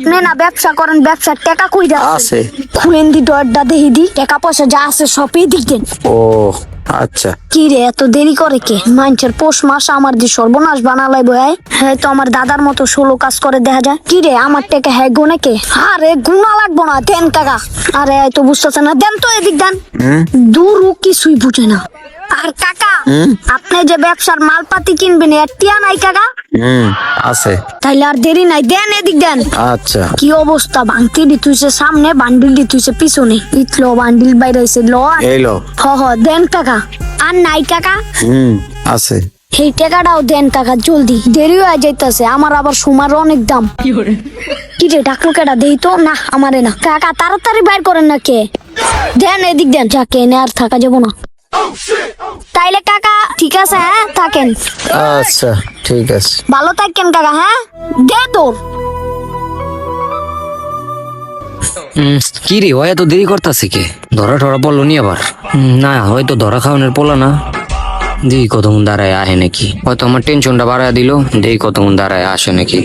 আপনি না ব্যবসা করেন ব্যবসার টাকা কই আছে আছে। খুলেন দি ডরটা দেহি দি টাকা পয়সা যা আছে সবই দিক দেন। ও আচ্ছা। কি রে এত দেরি করে কে? মানুষের পৌষ মাস আমার যে সর্বনাশ বানালাই বয় হ্যাঁ তো আমার দাদার মতো ষোলো কাজ করে দেখা যায়। কি রে আমার টেকে হ্যাঁ গুনে কে? আরে গুণা লাগবো না দেন কাকা আরে তো বুঝতেছে না দেন তো এদিক দেন। দূর কিছুই বুঝে না। আর কাকা আপনি যে ব্যবসার মালপাতি কিনবেন এর টিয়া নাই কাকা? হুম আছে। তাইলে আর দেরি নাই দেন এদিক দেন। আচ্ছা। কি অবস্থা ভাঙতি সামনে বান্ডিল পিছনে। ইতলো বান্ডিল বাইরেছে ল। এই লো। হ হ দেন কাকা। আর নাই কাকা? হুম আছে। টাকাটাও দেন কাকা জলদি। দেরি হয়ে যাইতাছে আমার আবার সময়ের অনেক দাম। কি রে ডাকলো কেটা দেই তো? না আমারে না। কাকা তাড়াতাড়ি বাইর করেন না কে? দেন এদিক দেন যাকে এনে আর থাকা যাব না। তাইলে কাকা ঠিক আছে হ্যাঁ? থাকেন। আচ্ছা ঠিক আছে। ভালো থাকেন কাকা হ্যাঁ? দে তোর। কি রে ওই এত দেরি করতেছে কে? ধরা টরা পড়ল নি আবার? না হয়তো ধরা খাওয়ানোর পোলা না। দেখি কতক্ষণ দাঁড়ায় আহে নাকি? হয়তো আমার টেনশনটা বাড়ায় দিল দেখি কতক্ষণ দাঁড়ায় আসে নাকি?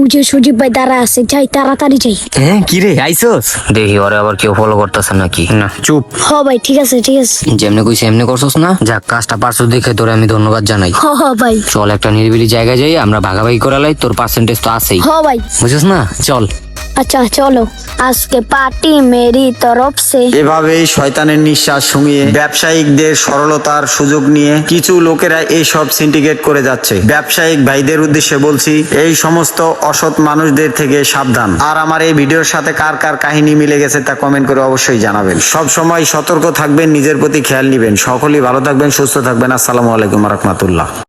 উজে সুজিব ভাই দাঁড়া আছে যাই তাড়াতাড়ি যাই। হ্যাঁ কি রে আইসস? দেখি ওরে আবার কেউ ফলো করতেছে নাকি? না চুপ। হ ভাই ঠিক আছে ঠিক আছে। যেমনি কইছে এমনি করছস না? যাক কাজটা পারছস দেখে তোরে আমি ধন্যবাদ জানাই। হ হ ভাই। চল একটা নিরিবিলি জায়গায় যাই আমরা ভাগাভাগি করালাই তোর পার্সেন্টেজ তো আছেই। হ ভাই। বুঝছস না? চল। আচ্ছা চলো। আজকে পার্টি মেরি তরফ সে। এভাবে শয়তানের নিঃশ্বাস শুঙিয়ে ব্যবসায়িকদের সরলতার সুযোগ নিয়ে কিছু লোকেরা এই সব সিন্ডিকেট করে যাচ্ছে। ব্যবসায়িক ভাইদের উদ্দেশ্যে বলছি, এই সমস্ত অসৎ মানুষদের থেকে সাবধান। আর আমার এই ভিডিওর সাথে কার কার কাহিনী মিলে গেছে তা কমেন্ট করে অবশ্যই জানাবেন। সব সময় সতর্ক থাকবেন, নিজের প্রতি খেয়াল নেবেন। সকলেই ভালো থাকবেন, সুস্থ থাকবেন। আসসালামু আলাইকুম রহমতুল্লাহ।